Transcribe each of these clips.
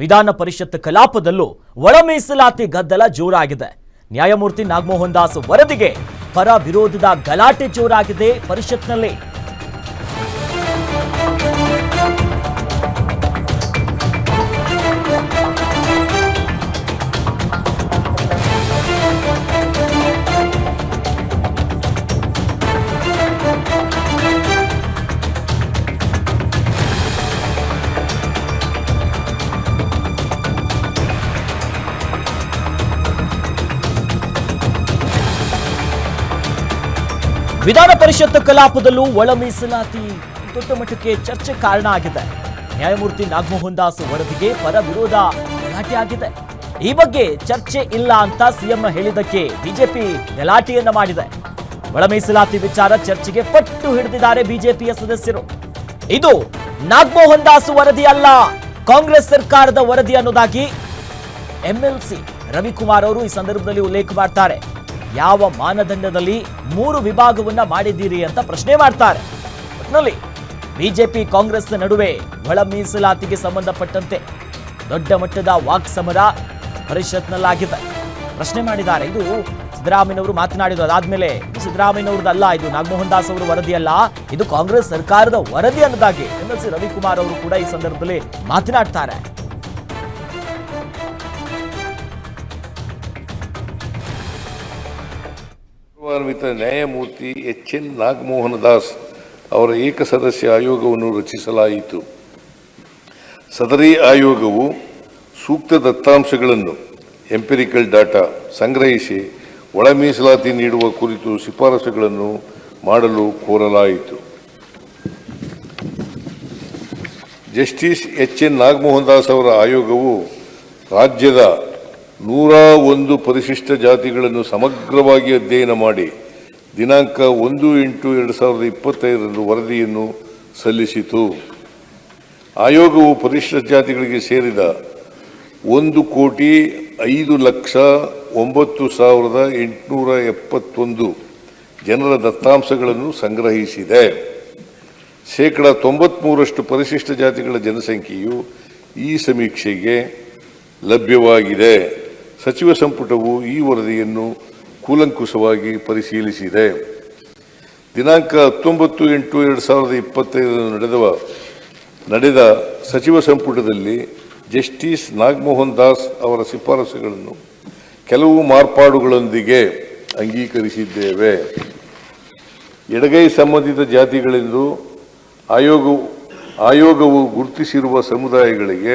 ವಿಧಾನ ಪರಿಷತ್ ಕಲಾಪದಲ್ಲೂ ಒಳ ಮೀಸಲಾತಿ ಗದ್ದಲ ಜೋರಾಗಿದೆ. ನ್ಯಾಯಮೂರ್ತಿ ನಾಗಮೋಹನ್ ದಾಸ್ ವರದಿಗೆ ಪರ ವಿರೋಧದ ಗಲಾಟೆ ಜೋರಾಗಿದೆ. ಪರಿಷತ್ನಲ್ಲಿ ವಿಧಾನ ಪರಿಷತ್ ಕಲಾಪದಲ್ಲೂ ಒಳ ಮೀಸಲಾತಿ. ದೊಡ್ಡ ಮಟ್ಟಕ್ಕೆ ಚರ್ಚೆ ಕಾರಣ ಆಗಿದೆ. ನ್ಯಾಯಮೂರ್ತಿ ನಾಗಮೋಹನ್ ದಾಸ್ ವರದಿಗೆ ಪರ ವಿರೋಧ ಗಲಾಟೆ ಆಗಿದೆ. ಈ ಬಗ್ಗೆ ಚರ್ಚೆ ಇಲ್ಲ ಅಂತ ಸಿಎಂ ಹೇಳಿದ್ದಕ್ಕೆ ಬಿಜೆಪಿ ಗಲಾಟೆಯನ್ನ ಮಾಡಿದೆ. ಒಳ ಮೀಸಲಾತಿ ವಿಚಾರ ಚರ್ಚೆಗೆ ಪಟ್ಟು ಹಿಡಿದಿದ್ದಾರೆ ಬಿಜೆಪಿಯ ಸದಸ್ಯರು. ಇದು ನಾಗಮೋಹನ್ ದಾಸ್ ವರದಿ ಅಲ್ಲ, ಕಾಂಗ್ರೆಸ್ ಸರ್ಕಾರದ ವರದಿ ಅನ್ನೋದಾಗಿ ಎಂಎಲ್ಸಿ ರವಿಕುಮಾರ್ ಅವರು ಈ ಸಂದರ್ಭದಲ್ಲಿ ಉಲ್ಲೇಖ ಮಾಡ್ತಾರೆ. ಯಾವ ಮಾನದಂಡದಲ್ಲಿ ಮೂರು ವಿಭಾಗವನ್ನ ಮಾಡಿದ್ದೀರಿ ಅಂತ ಪ್ರಶ್ನೆ ಮಾಡ್ತಾರೆ. ಒಟ್ನಲ್ಲಿ ಬಿಜೆಪಿ ಕಾಂಗ್ರೆಸ್ ನಡುವೆ ಒಳ ಮೀಸಲಾತಿಗೆ ಸಂಬಂಧಪಟ್ಟಂತೆ ದೊಡ್ಡ ಮಟ್ಟದ ವಾಕ್ ಸಮರ ಪರಿಷತ್ನಲ್ಲಾಗಿದೆ. ಪ್ರಶ್ನೆ ಮಾಡಿದ್ದಾರೆ, ಇದು ಸಿದ್ದರಾಮಯ್ಯನವರು ಮಾತನಾಡಿದ್ರು ಅದಾದ್ಮೇಲೆ ಸಿದ್ದರಾಮಯ್ಯನವ್ರದ್ದಲ್ಲ ಇದು ನಾಗಮೋಹನ್ ದಾಸ್ ಅವರ ವರದಿ ಅಲ್ಲ ಇದು ಕಾಂಗ್ರೆಸ್ ಸರ್ಕಾರದ ವರದಿ ಅನ್ನೋದಾಗಿ ಎಂಎಲ್ಸಿ ರವಿಕುಮಾರ್ ಅವರು ಕೂಡ ಈ ಸಂದರ್ಭದಲ್ಲಿ ಮಾತನಾಡ್ತಾರೆ. ಗೌರವಾನ್ವಿತ ನ್ಯಾಯಮೂರ್ತಿ ಎಚ್. ಎನ್. ನಾಗಮೋಹನ ದಾಸ್ ಅವರ ಏಕಸದಸ್ಯ ಆಯೋಗವನ್ನು ರಚಿಸಲಾಯಿತು. ಸದರಿ ಆಯೋಗವು ಸೂಕ್ತ ದತ್ತಾಂಶಗಳನ್ನು, ಎಂಪಿರಿಕಲ್ ಡಾಟಾ ಸಂಗ್ರಹಿಸಿ ಒಳ ಮೀಸಲಾತಿ ನೀಡುವ ಕುರಿತು ಶಿಫಾರಸುಗಳನ್ನು ಮಾಡಲು ಕೋರಲಾಯಿತು. Justice H. N. Nagamohan Das ಅವರ ಆಯೋಗವು ರಾಜ್ಯದ ನೂರ ಒಂದು ಪರಿಶಿಷ್ಟ ಜಾತಿಗಳನ್ನು ಸಮಗ್ರವಾಗಿ ಅಧ್ಯಯನ ಮಾಡಿ ದಿನಾಂಕ ಒಂದು ಎಂಟು ಎರಡು ಸಾವಿರದ ಇಪ್ಪತ್ತೈದರಂದು ವರದಿಯನ್ನು ಸಲ್ಲಿಸಿತು. ಆಯೋಗವು ಪರಿಶಿಷ್ಟ ಜಾತಿಗಳಿಗೆ ಸೇರಿದ ಒಂದು ಕೋಟಿ ಐದು ಲಕ್ಷ ಒಂಬತ್ತು ಸಾವಿರದ ಎಂಟುನೂರ ಎಪ್ಪತ್ತೊಂದು ಜನರ ದತ್ತಾಂಶಗಳನ್ನು ಸಂಗ್ರಹಿಸಿದೆ. ಶೇಕಡ ತೊಂಬತ್ಮೂರಷ್ಟು ಪರಿಶಿಷ್ಟ ಜಾತಿಗಳ ಜನಸಂಖ್ಯೆಯು ಈ ಸಮೀಕ್ಷೆಗೆ ಲಭ್ಯವಾಗಿದೆ. ಸಚಿವ ಸಂಪುಟವು ಈ ವರದಿಯನ್ನು ಕೂಲಂಕುಷವಾಗಿ ಪರಿಶೀಲಿಸಿದೆ. ದಿನಾಂಕ ಹತ್ತೊಂಬತ್ತು ಎಂಟು ಎರಡು ಸಾವಿರದ ಇಪ್ಪತ್ತೈದರಂದು ನಡೆದವ, ನಡೆದ ಸಚಿವ ಸಂಪುಟದಲ್ಲಿ ಜಸ್ಟಿಸ್ ನಾಗಮೋಹನ್ ದಾಸ್ ಅವರ ಶಿಫಾರಸುಗಳನ್ನು ಕೆಲವು ಮಾರ್ಪಾಡುಗಳೊಂದಿಗೆ ಅಂಗೀಕರಿಸಿದ್ದೇವೆ. ಎಡಗೈ ಸಂಬಂಧಿತ ಜಾತಿಗಳೆಂದು ಆಯೋಗವು ಆಯೋಗವು ಗುರುತಿಸಿರುವ ಸಮುದಾಯಗಳಿಗೆ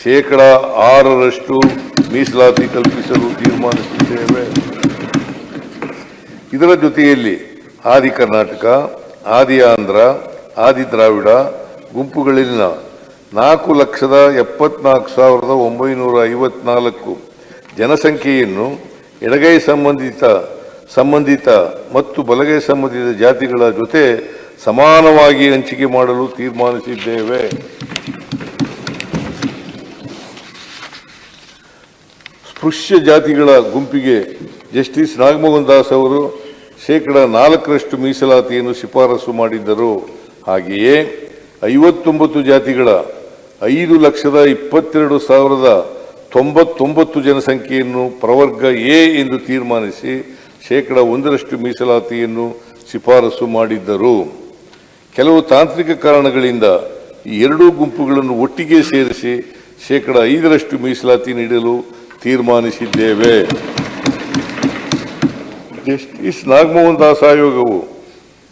ಶೇಕಡ ಆರರಷ್ಟು ಮೀಸಲಾತಿ ಕಲ್ಪಿಸಲು ತೀರ್ಮಾನಿಸಿದ್ದೇವೆ ಇದರ ಜೊತೆಯಲ್ಲಿ ಆದಿ ಕರ್ನಾಟಕ, ಆದಿ ಆಂಧ್ರ, ಆದಿ ದ್ರಾವಿಡ ಗುಂಪುಗಳಲ್ಲಿನ ನಾಲ್ಕು ಲಕ್ಷದ ಎಪ್ಪತ್ನಾಲ್ಕು ಸಾವಿರದ ಒಂಬೈನೂರ ಐವತ್ನಾಲ್ಕು ಜನಸಂಖ್ಯೆಯನ್ನು ಎಡಗೈ ಸಂಬಂಧಿತ ಸಂಬಂಧಿತ ಮತ್ತು ಬಲಗೈ ಸಂಬಂಧಿತ ಜಾತಿಗಳ ಜೊತೆ ಸಮಾನವಾಗಿ ಹಂಚಿಕೆ ಮಾಡಲು ತೀರ್ಮಾನಿಸಿದ್ದೇವೆ. ಸ್ಪೃಶ್ಯ ಜಾತಿಗಳ ಗುಂಪಿಗೆ ಜಸ್ಟಿಸ್ ನಾಗಮೋಹನ್ ದಾಸ್ ಅವರು ಶೇಕಡ ನಾಲ್ಕರಷ್ಟು ಮೀಸಲಾತಿಯನ್ನು ಶಿಫಾರಸು ಮಾಡಿದ್ದರು. ಹಾಗೆಯೇ ಐವತ್ತೊಂಬತ್ತು ಜಾತಿಗಳ ಐದು ಲಕ್ಷದ ಇಪ್ಪತ್ತೆರಡು ಸಾವಿರದ ತೊಂಬತ್ತೊಂಬತ್ತು ಜನಸಂಖ್ಯೆಯನ್ನು ಪ್ರವರ್ಗ ಎ ಎಂದು ತೀರ್ಮಾನಿಸಿ ಶೇಕಡ ಒಂದರಷ್ಟು ಮೀಸಲಾತಿಯನ್ನು ಶಿಫಾರಸು ಮಾಡಿದ್ದರು. ಕೆಲವು ತಾಂತ್ರಿಕ ಕಾರಣಗಳಿಂದ ಈ ಎರಡೂ ಗುಂಪುಗಳನ್ನು ಒಟ್ಟಿಗೆ ಸೇರಿಸಿ ಶೇಕಡ ಐದರಷ್ಟು ಮೀಸಲಾತಿ ನೀಡಲು ತೀರ್ಮಾನಿಸಿದ್ದೇವೆ. ಜಸ್ಟಿಸ್ ನಾಗಮೋಹನ್ ದಾಸ್ ಆಯೋಗವು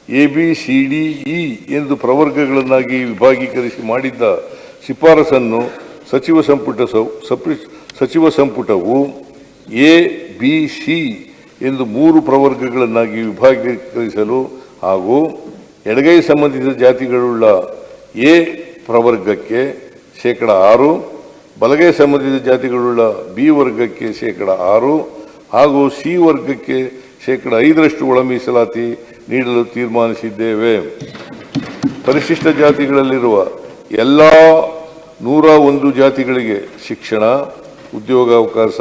A, B, C, D, E ಎಂದು ಪ್ರವರ್ಗಗಳನ್ನಾಗಿ ವಿಭಾಗೀಕರಿಸಿ ಮಾಡಿದ್ದ ಶಿಫಾರಸನ್ನು ಸಚಿವ ಸಂಪುಟ ಸಚಿವ ಸಂಪುಟವು ಎ, ಬಿ, ಸಿ ಎಂದು ಮೂರು ಪ್ರವರ್ಗಗಳನ್ನಾಗಿ ವಿಭಾಗೀಕರಿಸಲು ಹಾಗೂ ಎಡಗೈ ಸಂಬಂಧಿತ ಜಾತಿಗಳುಳ್ಳ ಎ ಪ್ರವರ್ಗಕ್ಕೆ ಶೇಕಡ ಆರು ಬಲಗೈ ಸಂಬಂಧಿತ ಜಾತಿಗಳುಳ್ಳ ಬಿ ವರ್ಗಕ್ಕೆ ಶೇಕಡ ಆರು ಹಾಗೂ ಸಿ ವರ್ಗಕ್ಕೆ ಶೇಕಡ ಐದರಷ್ಟು ಒಳ ಮೀಸಲಾತಿ ನೀಡಲು ತೀರ್ಮಾನಿಸಿದ್ದೇವೆ. ಪರಿಶಿಷ್ಟ ಜಾತಿಗಳಲ್ಲಿರುವ ಎಲ್ಲ ನೂರ ಒಂದು ಜಾತಿಗಳಿಗೆ ಶಿಕ್ಷಣ, ಉದ್ಯೋಗಾವಕಾಶ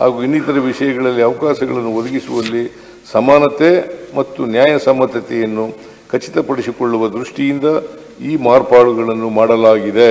ಹಾಗೂ ಇನ್ನಿತರ ವಿಷಯಗಳಲ್ಲಿ ಅವಕಾಶಗಳನ್ನು ಒದಗಿಸುವಲ್ಲಿ ಸಮಾನತೆ ಮತ್ತು ನ್ಯಾಯಸಮ್ಮತತೆಯನ್ನು ಖಚಿತಪಡಿಸಿಕೊಳ್ಳುವ ದೃಷ್ಟಿಯಿಂದ ಈ ಮಾರ್ಪಾಡುಗಳನ್ನು ಮಾಡಲಾಗಿದೆ.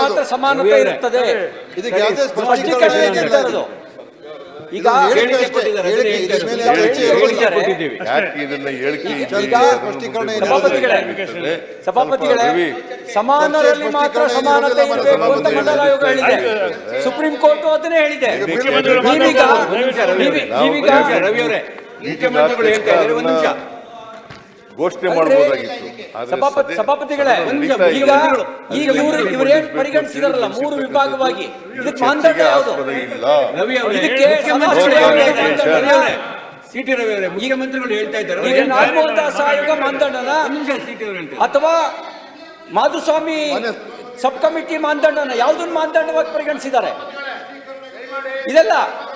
ಮಾತ್ರ ಸಮಾನತೆ ಇರುತ್ತದೆ. ಈಗ ಇದೆ. ಸಭಾಪತಿಗಳೇ ಸಮಾನರಲ್ಲಿ ಮಾತ್ರ ಸಮಾನತೆ ಇರಬೇಕು ಅಂತ ಮಂಡಲ ಆಯೋಗ ಹೇಳಿದೆ. ಸುಪ್ರೀಂ ಕೋರ್ಟ್ ಅದನ್ನೇ ಹೇಳಿದೆ. ನೀವೀಗ ನೀವೀಗ ಮುಖ್ಯಮಂತ್ರಿಗಳು ಹೇಳ್ತಾ ಇದ್ದಾರೆ, ಒಂದು ನಿಮಿಷ. ಘೋಷಣೆ ಮಾಡಬಹುದಾಗಿತ್ತು. ಸಭಾಪತಿಗಳೇ ಈಗ. ಈಗ ಇವರು ಇವರು ಏನ್ ಪರಿಗಣಿಸಿದಾರಲ್ಲ ಮೂರು ವಿಭಾಗವಾಗಿ. ಇದಕ್ಕೆ ಮಾನದಂಡ ಯಾವುದು? ಇಲ್ಲ. ಇದಕ್ಕೆ ಸಿಟಿ ರವಿ ಅವರೇ ಮುಖ್ಯಮಂತ್ರಿಗಳು ಹೇಳ್ತಾ ಇದ್ದಾರೆ. ಈಗ ನಾಗಮೋಹನ್ ದಾಸ್ ಆಯೋಗ ಮಾನದಂಡನ ಅಥವಾ ಮಾಧುಸ್ವಾಮಿ ಸಬ್ ಕಮಿಟಿ ಮಾನದಂಡನ ಯಾವ್ದನ್ನ ಮಾನದಂಡವಾಗಿ ಪರಿಗಣಿಸಿದ್ದಾರೆ? ಇದೆಲ್ಲ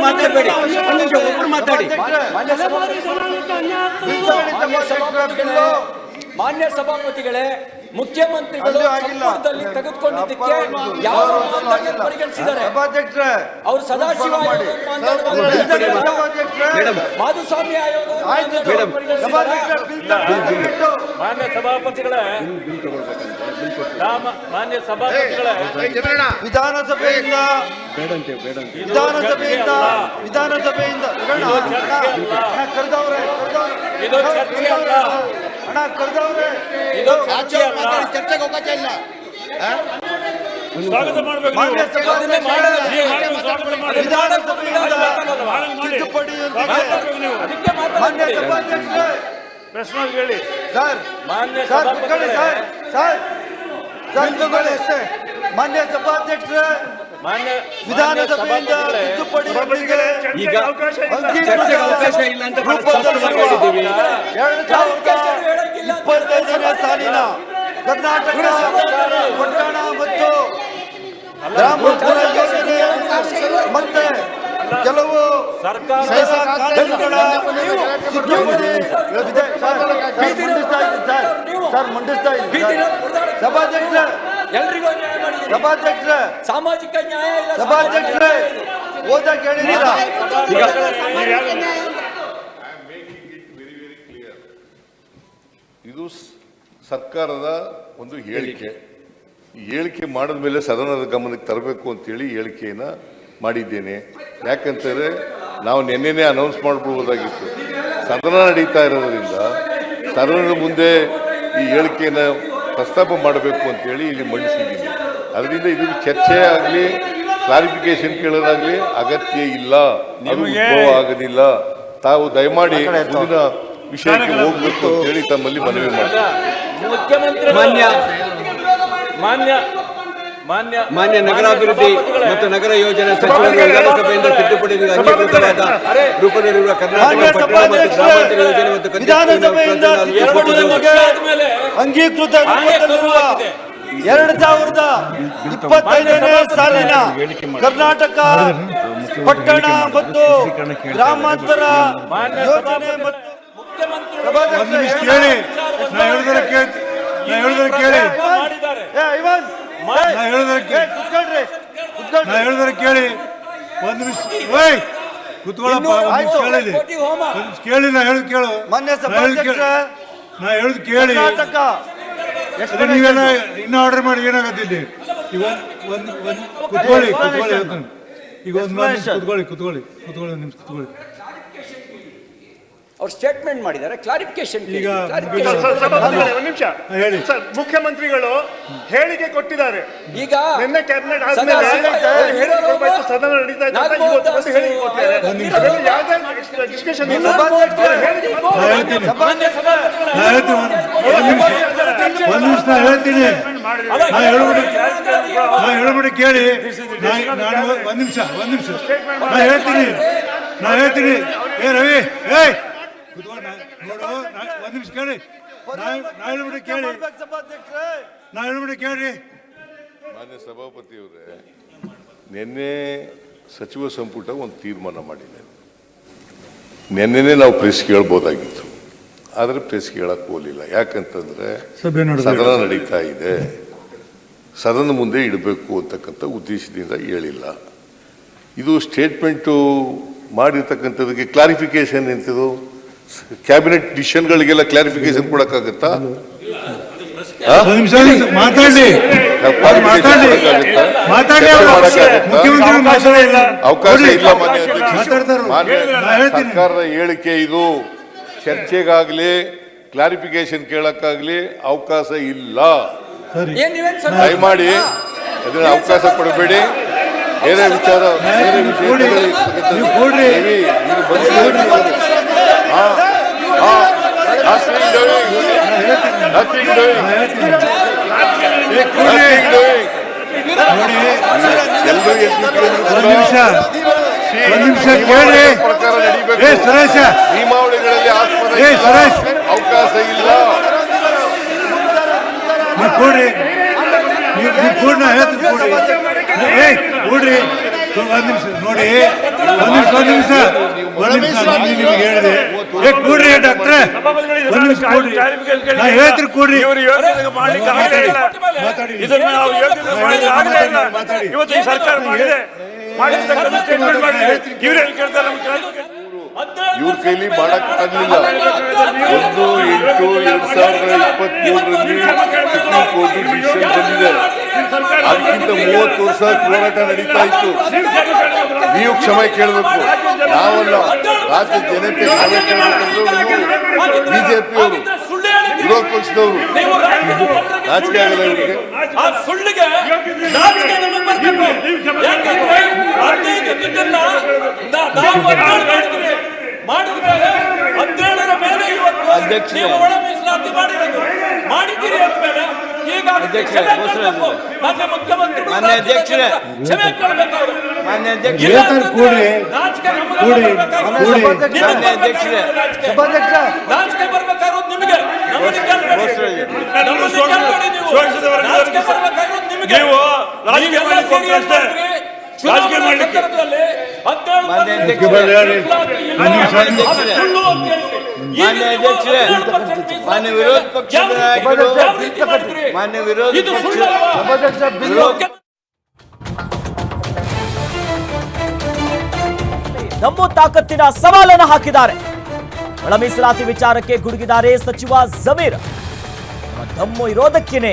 ಮಾತಾಡ್ಬೇಡಿ ಒಬ್ರು ಮಾತಾಡಿ ಮಾನ್ಯ ಸಭಾಪತಿಗಳೇ ಮುಖ್ಯಮಂತ್ರಿಗಳು ಸಂಪುಟದಲ್ಲಿ ತೆಗೆದುಕೊಂಡಿದ್ದಕ್ಕೆ ಯಾವ ಮಾನದಂಡ ಪರಿಗಣಿಸಿದ್ದಾರೆ ಅವರು ಸದಾಶಿವ. ಮಾಧುಸ್ವಾಮಿ ಆಯೋಗ ಮಾನ್ಯ ಸಭಾಪತಿಗಳೇ. ರಾಮ ಮಾನ್ಯ ಸಭಾಪತಿಗಳೇ. ವಿಧಾನಸಭೆಯಿಂದ ವಿಧಾನಸಭೆಯಿಂದ ವಿಧಾನಸಭೆಯಿಂದ ಇದು ಚರ್ಚೆ ಅಲ್ಲ ಅಣ್ಣ ಕರೆದವ್ರೆ. ಇದು ಚರ್ಚೆ ಚರ್ಚೆಗೆ ಅವಕಾಶ ಇಲ್ಲ ಪ್ರಶ್ನೆ ಹೇಳಿ ಸರ್. ಮಾನ್ಯ ಸರ್ ಸರ್. ಸರ್. ಮಾನ್ಯ ಸಭಾಧ್ಯಕ್ಷರೇ. ವಿಧಾನಸಭೆಯಿಂದ ತಿದ್ದುಪಡಿ ಈಗ ಚರ್ಚೆಗೆ ಅವಕಾಶ ಇಲ್ಲ ಅಂತ ಸಾವಿರದ ಇಪ್ಪತ್ತೈದನೇ ಸಾಲಿನ ಕರ್ನಾಟಕ ಪಟ್ಟಣ ಮತ್ತು ಗ್ರಾಮಾಂತರ ಯೋಜನೆ ಮತ್ತೆ ಕೆಲವು. ಸರ್, ಮಂಡಿಸ್ತಾ ಇದ್ದೀನಿ ಸರ್. ಎಲ್ರಿಗೂ ನ್ಯಾಯ ಸಭಾಧ್ಯಕ್ಷರೇ. ಸಾಮಾಜಿಕ ನ್ಯಾಯ ಇಲ್ಲ ಸಭಾಧ್ಯಕ್ಷರೇ. ಹೇಳಿದ್ದೀರಾ ಇದು ಸರ್ಕಾರದ ಒಂದು ಹೇಳಿಕೆ. ಈ ಹೇಳಿಕೆ ಮಾಡಿದ ಮೇಲೆ ಸದನದ ಗಮನಕ್ಕೆ ತರಬೇಕು ಅಂತೇಳಿ ಹೇಳಿಕೆಯನ್ನ ಮಾಡಿದ್ದೇನೆ. ಯಾಕಂತಂದ್ರೆ ನಾವು ನಿನ್ನೆನೇ ಅನೌನ್ಸ್ ಮಾಡ್ಬೋದಾಗಿತ್ತು ಸದನ ನಡೀತಾ ಇರೋದ್ರಿಂದ ಸದನದ ಮುಂದೆ ಈ ಹೇಳಿಕೆಯನ್ನ ಪ್ರಸ್ತಾಪ ಮಾಡಬೇಕು ಅಂತೇಳಿ ಇಲ್ಲಿ ಮಂಡಿಸಿದ್ದೀನಿ. ಅದರಿಂದ ಇದು ಚರ್ಚೆ ಆಗಲಿ ಕ್ಲಾರಿಫಿಕೇಶನ್ ಕೇಳೋದಾಗ್ಲಿ ಅಗತ್ಯ ಇಲ್ಲ. ಅನುಭವ ಆಗೋದಿಲ್ಲ. ತಾವು ದಯಮಾಡಿ ಮುಂದಿನ ವಿಷಯಕ್ಕೆ ಹೋಗ್ಬೇಕು ಅಂತ ಹೇಳಿ ತಮ್ಮಲ್ಲಿ ಮನವಿ ಮಾಡ್ತೀನಿ. ಮುಖ್ಯಮಂತ್ರಿ ಮಾನ್ಯ. ಮಾನ್ಯ ನಗರಾಭಿವೃದ್ಧಿ ಮತ್ತು ನಗರ ಯೋಜನೆ ಸಚಿವರು ವಿಧಾನಸಭೆಯಿಂದ ತಿದ್ದುಪಡಿಗೆ ಅಂಗೀಕೃತವಾದ ರೂಪದಲ್ಲಿರುವ ಕರ್ನಾಟಕ ಯೋಜನೆ ಮತ್ತು ವಿಧಾನಸಭೆಯಿಂದ ಅಂಗೀಕೃತ ರೂಪದಲ್ಲಿರುವ ಎರಡು ಸಾವಿರದ ಇಪ್ಪತ್ತೈದನೇ ಸಾಲಿನ ಕರ್ನಾಟಕ ಪಟ್ಟಣ ಮತ್ತು ಗ್ರಾಮಾಂತರ ಯೋಜನೆ ಮತ್ತು ಕೇಳಿ. ನಾ ಕೇಳಿ. ನಾ ಹೇಳಿದ್ರೆ ಕೇಳಿ. ಒಂದು ನಿಮಿಷ ಓಯ್ ಕುತ್ಕೊಳ್ಳಪ್ಪ ಕೇಳಿ ಕೇಳು. ನಾ ಹೇಳುದು ಕೇಳು. ಸಭಾಧ್ಯಕ್ಷ ನಾ ಹೇಳುದು ಕೇಳಿ. ನೀವೇನ ಇನ್ನೂ ಆರ್ಡರ್ ಮಾಡಿ ಏನಾಗತ್ತಿದ್ದೆ? ಈಗ ಒಂದು ಕುತ್ಕೊಳ್ಳಿ ಕುತ್ಕೊಳ್ಳಿ ಹೇಳ್ತೀನಿ. ಈಗ ಒಂದು ಕುತ್ಕೊಳ್ಳಿ ಕುತ್ಕೊಳ್ಳಿ ಕುತ್ಕೊಳ್ಳಿ ನಿಮಿಷ ಕುತ್ಕೊಳ್ಳಿ. ಅವ್ರು ಸ್ಟೇಟ್ಮೆಂಟ್ ಮಾಡಿದ್ದಾರೆ ಕ್ಲಾರಿಫಿಕೇಶನ್ ಈಗ ನಿಮಿಷ ಹೇಳಿ. ಸರ್ ಮುಖ್ಯಮಂತ್ರಿಗಳು ಹೇಳಿಕೆ ಕೊಟ್ಟಿದ್ದಾರೆ ಈಗ ನಿನ್ನೆ ಕ್ಯಾಬಿನೆಟ್ ಸದನ ನಡೀತಾ ಹೇಳ್ತೀನಿ ಹೇಳ್ಬಿಡಿ ಕೇಳಿ ಒಂದ್ ನಾನು ಒಂದು ನಿಮಿಷ ಒಂದು ನಿಮಿಷ ನಾ ಹೇಳ್ತೀನಿ ನಾ ಹೇಳ್ತೀನಿ ಏ ರವಿ ಏಯ್ ಕುತ್ಕೊಂಡು ನಾ- ನೋಡು ಒಂದು ನಿಮಿಷ ಕೇಳಿ. ನಾ ನಾ ಕೇಳಿ. ನಾ ಹೇಳ್ಬಿಡಿ ಕೇಳಿ. ಮಾನ್ಯ ಸಭಾಪತಿಯವರೇ ನಿನ್ನೆ ಸಚಿವ ಸಂಪುಟ ಒಂದು ತೀರ್ಮಾನ ಮಾಡಿದೆ. ನಿನ್ನೆನೇ ನಾವು ಪ್ರೆಸ್ ಕೇಳ್ಬೋದಾಗಿತ್ತು. ಆದರೆ ಪ್ರೆಸ್ ಕೇಳಕ್ ಹೋಗಲಿಲ್ಲ. ಯಾಕಂತಂದ್ರೆ ಸಭೆ ಸದನ ನಡೀತಾ ಇದೆ. ಸದನ ಮುಂದೆ ಇಡಬೇಕು ಅಂತಕ್ಕಂಥ ಉದ್ದೇಶದಿಂದ ಹೇಳಿಲ್ಲ. ಇದು ಸ್ಟೇಟ್ಮೆಂಟು ಮಾಡಿರ್ತಕ್ಕಂಥದಕ್ಕೆ ಕ್ಲಾರಿಫಿಕೇಶನ್ ಎಂತಿದು? ಕ್ಯಾಬಿನೆಟ್ ಡಿಸಿಷನ್ಗಳಿಗೆಲ್ಲ ಕ್ಲಾರಿಫಿಕೇಶನ್ ಕೊಡಕ್ಕಾಗತ್ತಾ? ಮಾತಾಡಿ. ಮಾತಾಡಿ. ಮಾತಾಡಿ. ಅವ್ರು. ಮುಖ್ಯಮಂತ್ರಿ ಮಾತಾಡಿಲ್ಲ ಅವಕಾಶ ಇಲ್ಲ ಮಾನ್ಯ ಅಧ್ಯಕ್ಷ. ಸರ್ಕಾರದ ಹೇಳಿಕೆ ಇದು. ಚರ್ಚೆಗಾಗ್ಲಿ ಕ್ಲಾರಿಫಿಕೇಶನ್ ಕೇಳಕ್ಕಾಗ್ಲಿ ಅವಕಾಶ ಇಲ್ಲ. ದಯಮಾಡಿ ಅದನ್ನ ಅವಕಾಶ ಕೊಡಬೇಡಿ. ಬೇರೆ ವಿಚಾರ ಬೇರೆ ಕೂಡಿ. ನೀವು ಕೂಡ್ರಿ. ವಿಷಯ ಹಾ nothing doing. Nothing doing. ನಾ ಹೇಳ್ತೀನಿ Nothing doing. ನೋಡಿ ಎಲ್ರೂ ಎದ್ದಿದ್ರು ಕೂಡ ಒಂದು ನಿಮಿಷ ಒಂದು ನಿಮಿಷ ಕೇಳಿ ಪ್ರಕಾರ ನಡೀಬೇಕು. ಏ ಸುರೇಶ ನಿಯಮಾವಳಿಗಳಲ್ಲಿ. ಅವಕಾಶ ಇಲ್ಲ ಕೂಡ್ರಿ ನಾ ಹೇಳ್ತೀನಿ ಕೂಡ್ರಿ ಕೂಡ್ರಿ ಒಂದ್ ನಿಮಿಷ ನೋಡಿ ಒಂದ್ ನಿಮಿಷ ಒಂದ್ ನಿಮಿಷ. ಒಂದ್ ನಿಮಿಷ ನಾನು ನಿಮಗೆ ಹೇಳಿದೆ. ಏ ಕೂಡ್ರಿ ಡಾಕ್ಟ್ರೆ. ಒಂದ್ ನಿಮಿಷ ಕೂಡ್ರಿ. ನಾ ಹೇಳ್ತೀನಿ ಕೂಡ್ರಿ. ಮಾತಾಡಿ. ಇದನ್ನ ನಾವು ಆಗಲೇ ಇಲ್ಲ. ಇವತ್ತು ಈ ಸರ್ಕಾರ ಮಾಡಿದೆ. ಮಾಡಿರ್ತಕ್ಕಂಥ ಸ್ಟೇಟ್ಮೆಂಟ್ ಇವ್ರು ಹೇಳಿ ಕೇಳ್ತಾರೆ ನಮ್ಮ. ಇವ್ರ ಕೈಲಿ ಮಾಡಕ್ ಆಗ್ಲಿಲ್ಲ. ಒಂದು ಎಂಟು ಎರಡ್ ಸಾವಿರದ ಇಪ್ಪತ್ಮೂರರಲ್ಲಿ ಸುಪ್ರೀಂ ಕೋರ್ಟ್ ಡಿಸಿಷನ್ ಬಂದಿದೆ ಅದಕ್ಕಿಂತ ಮೂವತ್ತು ವರ್ಷ ಹೋರಾಟ ನಡೀತಾ ಇತ್ತು. ನೀವು ಕ್ಷಮೆ ಕೇಳಬೇಕು. ನಾವಲ್ಲ. ರಾಜ್ಯ ಜನತೆ ಕ್ಷಮೆ ಕೇಳಬೇಕಂದ್ರೆ ಬಿಜೆಪಿ ಅವರು ವಿರೋಧ ಪಕ್ಷದವರು. ನಾಚಿಕೆ ಆಗಲ್ಲ ಇವರಿಗೆ. ಆ ಸುಳ್ಳಿಗೆ ಮಾಡಿದ ಮೇಲೆ ಹದಿನೇಳರ ಮೇಲೆ ಇವತ್ತು ನೀವು ಒಳ ಮೀಸಲಾತಿ ಮಾಡಿರೋದು ಮಾಡಿದ್ದೀರಿ ಈಗ. ಮಾನ್ಯ. ಕ್ಷಮೆ. ಬರ್ಬೇಕಾಗಿರೋದು. ನಿಮಗೆ ನಿಮಗೆ ಕೇಳ್ಬೇಡಿ. ನೀವು. ಶೋಷಿತವರ್ಗದವರಿಗೆ ಬರ್ಬೇಕಾಗಿರೋದು ನಿಮಗೆ. ನೀವು ರಾಜಕೀಯ ಮಾನ್ಯ ವಿರೋಧ ಪಕ್ಷದ? ಮಾನ್ಯ ವಿರೋಧ ಪಕ್ಷ ದಮ್ಮು ತಾಕತ್ತಿನ ಸವಾಲನ್ನು ಹಾಕಿದ್ದಾರೆ. ಒಳ ಮೀಸಲಾತಿ ವಿಚಾರಕ್ಕೆ ಗುಡುಗಿದ್ದಾರೆ ಸಚಿವ ಜಮೀರ್. ನಮ್ಮ ದಮ್ಮು ಇರೋದಕ್ಕೇನೆ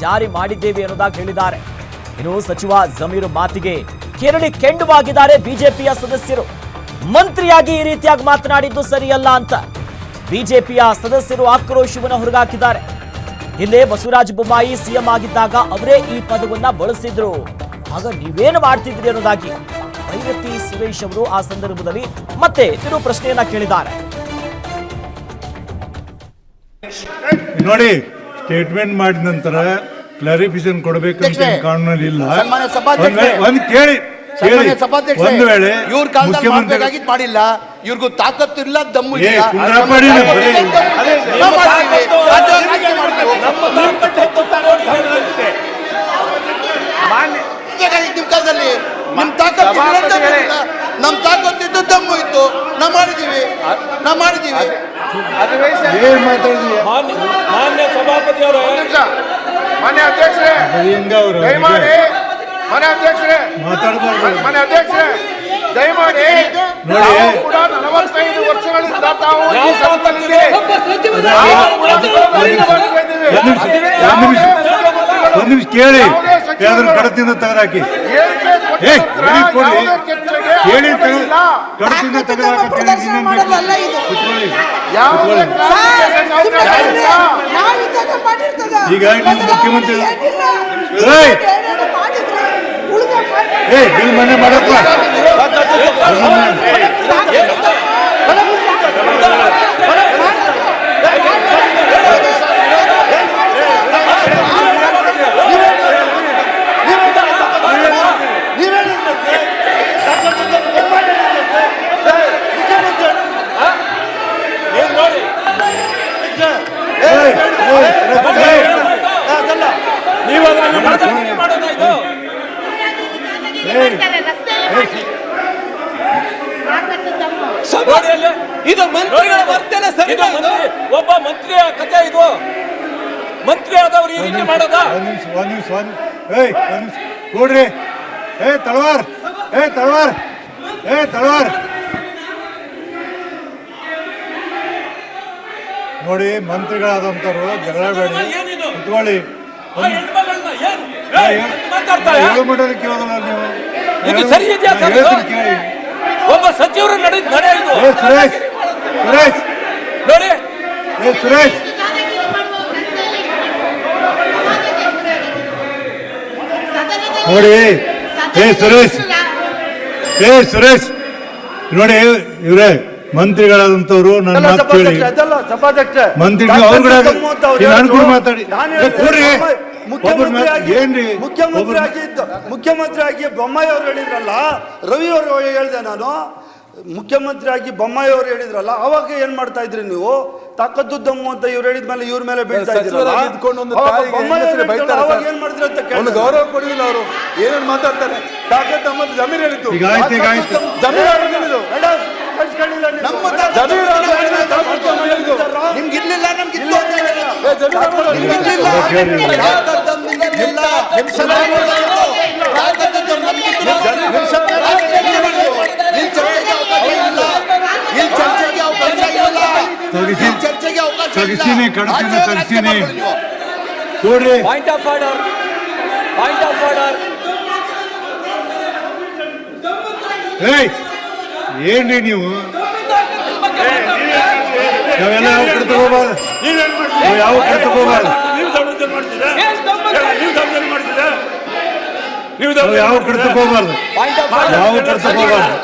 ಜಾರಿ ಮಾಡಿದ್ದೇವೆ ಅನ್ನೋದಾಗಿ ಹೇಳಿದ್ದಾರೆ. ಇನ್ನು ಸಚಿವ ಜಮೀರ್ ಮಾತಿಗೆ ಕೇರಳಿ ಕೆಂಡುವಾಗಿದ್ದಾರೆ ಬಿಜೆಪಿಯ ಸದಸ್ಯರು. ಮಂತ್ರಿಯಾಗಿ ಈ ರೀತಿಯಾಗಿ ಮಾತನಾಡಿದ್ದು ಸರಿಯಲ್ಲ ಅಂತ ಬಿಜೆಪಿಯ ಸದಸ್ಯರು ಆಕ್ರೋಶವನ್ನು ಹೊರಗಾಕಿದ್ದಾರೆ. ಹಿಂದೆ ಬಸವರಾಜ ಬೊಮ್ಮಾಯಿ ಸಿಎಂ ಆಗಿದ್ದಾಗ ಅವರೇ ಈ ಪದವನ್ನ ಬಳಸಿದ್ರು. ಆಗ ನೀವೇನು ಮಾಡ್ತಿದ್ರಿ ಅನ್ನೋದಾಗಿ ಭೈರತಿ ಸುರೇಶ್ ಅವರು ಆ ಸಂದರ್ಭದಲ್ಲಿ ಮತ್ತೆ ತಿರು ಪ್ರಶ್ನೆಯನ್ನ ಕೇಳಿದ್ದಾರೆ. ನೋಡಿ ಸ್ಟೇಟ್ಮೆಂಟ್ ಮಾಡಿದ ನಂತರ ಕ್ಲಾರಿಫಿಕೇಶನ್ ಕೊಡಬೇಕಂತ ಅಂತ ಕಾನೂನಲ್ಲಿ ಇಲ್ಲ ಸನ್ಮಾನ್ಯ ಸಭಾಧ್ಯಕ್ಷರೇ, ಒಂದ್- ಕೇಳಿ ಕೇಳಿ ಸನ್ಮಾನ್ಯ ಸಭಾಧ್ಯಕ್ಷರೇ, ಒಂದು ವೇಳೆ ಇವ್ರ ಕಾಲದಲ್ಲಿ ಮುಖ್ಯಮಂತ್ರಿ ಮಾಡ್ಬೇಕಾಗಿದ್ದು ಮಾಡಿಲ್ಲ ಇವ್ರಿಗೂ ತಾಕತ್ತು ಇಲ್ಲ ದಮ್ಮು ಏ, ಇಲ್ಲ ಬರೀ. ನಾವು ಮಾಡ್ತೀವಿ. ಮಾಡ್ತೀವಿ. ನಿಮ್ ಕಾಲದಲ್ಲಿ ನಿಮ್ ತಾಕತ್ತು ಇಲ್ಲ. ನಮ್ ತಾಕತ್ತು ಇದ್ದು ದಮ್ಮು ಇತ್ತು ನಾವ್ ಮಾಡಿದೀವಿ ನಾವ್ ಮಾಡಿದೀವಿ ಏನ್ ಮಾತಾಡಿದ್ವಿ ಮಾನ್ಯ ಮಾನ್ಯ ಸಭಾಪತಿ ಮಾನ್ಯ ಅಧ್ಯಕ್ಷರೇ ದಯಮಾಡಿ ಮನೆ ಅಧ್ಯಕ್ಷರೇ ಮನೆ ಅಧ್ಯಕ್ಷರೇ ದಯಮಾಡಿ. ನಾವು ಕೂಡ ನಲವತ್ತೈದು ವರ್ಷಗಳಿಂದ ತಾವು ಈ. ಒಂದ್ ನಿಮಿಷ. ಒಂದ್ ನಿಮಿಷ. ಕೇಳಿ. ಯಾವ್ದಾದ್ರು ಕಡತಿಂದ ತೆಗೆದಾಕಿ. ಏ, ಕೊಡಿ. ಹೇಳಿ ಅವಕಾಶ ಇಲ್ಲ. ಕಡತಿಂದ ಪ್ರದರ್ಶನ ಮಾಡೋದಲ್ಲ ಇದು. ಕುತ್ಕೊಳ್ಳಿ ಯಾವುದೇ ಕ್ಲಾರಿಫಿಕೇಶನ್ ಅವಕಾಶ ಇಲ್ಲ. ನಾವು ಈಗ ನಿಮ್ಮ ಮುಖ್ಯಮಂತ್ರಿ-. ಏಯ್! ಏ ಬಿಲ್ ಮನೆ ಮಾಡಪ್ಪ ನೀವು ನೋಡಿ ಏಯ್, ಏಯ್, ಏಯ್, ನೀವು ಅದನ್ನು ಮಾತಾಡಿ ಮಾಡೋದಾ ಇದು ನೋಡಿ ಅಲ್ಲಿ. ಇದು ಮಂತ್ರಿಗಳ ವರ್ತನೆ ಸರಿ ಇದು ಮಂತ್ರಿ ಒಬ್ಬ ಮಂತ್ರಿಯ ಕಥೆ ಇದು ಮಂತ್ರಿ ಆದವ್ರು ಈ ರೀತಿ ಮಾಡೋದಾ ಒಂದ್ ನಿಮಿಷ ಒಂದ್ ನಿಮಿಷ ಒಂದ್ ಏಯ್ ಒಂದ್ ನಿಮಿಷ ಕೂಡ್ರಿ ಏ ತಳವಾರ್ ಏ ತಳವಾರ್ ಏ ತಳವಾರ್ ನೋಡಿ ಮಂತ್ರಿಗಳಾದಂತವ್ರು ಜಗಳಬೇಡಿ ಕುತ್ಕೊಳ್ಳಿ ಕೇಳೋದಲ್ಲ ನೀವು? ಇದು ಹೇಳೋ- ಸರಿ ಇದೆಯಾ ನಾ ಸರ್ ಹೇಳ್ತೀನಿ ಕೇಳಿ. ಒಬ್ಬ ಸಚಿವರು ನಡೆದ ನಡೆ ಇದು ಏ ಸುರೇಶ್. ಸುರೇಶ್. ನೋಡಿ. ಏ ಸುರೇಶ್. ನೋಡಿ ಏ ಸುರೇಶ್ ಏ ಸುರೇಶ್ ನೋಡಿ ಇವ್ರೆ ಮಂತ್ರಿಗಳಾದಂತವ್ರು ನನ್ನ ಮಾತು ಕೇಳಿ. ಮಂತ್ರಿಗಳು ಅವ್ರು ಕೂಡ ನಾನು ಕೂಡ ಮಾತಾಡಿ ಕೂಡ್ರಿ ಏನ್ರಿ? ಮುಖ್ಯಮಂತ್ರಿ ಆಗಿ ಆಗಿದ್ದ ಮುಖ್ಯಮಂತ್ರಿ ಆಗಿ ಬೊಮ್ಮಾಯಿ ಅವ್ರು ಹೇಳಿದ್ರಲ್ಲ ರವಿ ಅವರು ಹೇಳಿದೆ ನಾನು ಮುಖ್ಯಮಂತ್ರಿ ಆಗಿ ಬೊಮ್ಮಾಯಿ ಅವರು ಹೇಳಿದ್ರಲ್ಲ ಅವಾಗ ಏನ್ ಮಾಡ್ತಾ ಇದ್ರಿ ನೀವು? ದಮ್ಮು ಅಂತ ಇವ್ರು ಹೇಳಿದ ಮೇಲೆ ಇವ್ರ ಮೇಲೆ ಬೀಳ್ತಾ ಒಂದು. ಏನ್ ಮಾಡಿದ್ರಿ ಅಂತ ಒಂದು ಕೇಳಿದ್ರೆ ಗೌರವ ಕೊಡುದಿಲ್ಲ ಅವರು ಏನೇನು ಮಾತಾಡ್ತಾರೆ ತಾಕತ್ ಅಹಮದ್ ಜಮೀರ್ ಹೇಳಿದ್ದು ಈಗ ಆಯ್ತು, ಈಗ ಆಯ್ತು. ಜಮೀರ್ ಅವರು ಹೇಳಿದ್ದು ಮೇಡಮ್, ಕಳ್ಸ್ಕೊಂಡಿಲ್ಲ ನೀವು. ನಮ್ಮ ಜಮೀರ್ ಅವರು ಹೇಳಿದ್ದು, ತಾಕತ್ ಅಹಮದ್ ಹೇಳಿದ್ದು. ನಿಮ್ಗೆ ಇರ್ಲಿಲ್ಲ ನಮ್ಗೆ ಇತ್ತು ಅಂತ ಹೇಳಿಲ್ಲ. ಏ, ಜಮೀರ್ ಅವರು ನಿಮ್ಗೆ ಇರ್ಲಿಲ್ಲ. ತಾಕತ್ ಅಹಮದ್ ನಿಮ್ಗೆ ಇರ್ಲಿಲ್ಲ. ತಾಕತ್ ಅಹಮದ್ ನಮ್ಗೆ ಇತ್ತು. ಇಲ್ಲಿ ಚರ್ಚೆಗೆ ಅವಕಾಶ ಇಲ್ಲ. ಇಲ್ಲಿ ಚರ್ಚೆಗೆ ಅವಕಾಶ ಇಲ್ಲ. ತಗಿಸಿ. ಇಲ್ಲಿ ಚರ್ಚೆಗೆ ಅವಕಾಶ ಇಲ್ಲ. ತಗಿಸಿನಿ, ನೋಡ್ರಿ. Point of order point of order ಏಯ್ ಏನ್ರಿ ನೀವು? ನಾವೆಲ್ಲ ಯಾವ ಕಡೆ ತಗೋಬಾರ್ದು? ನಾವು ಯಾವ ಕಡೆ ತಗೋಬಾರ್ದು? ನೀವು ಯಾವ ಕಡೆ? ತಗೋಬಾರ್ದು? ಪಾಯಿಂಟ್ ಆಫ್ ಯಾವ ಕಡೆ ತಗೋಬಾರ್ದು?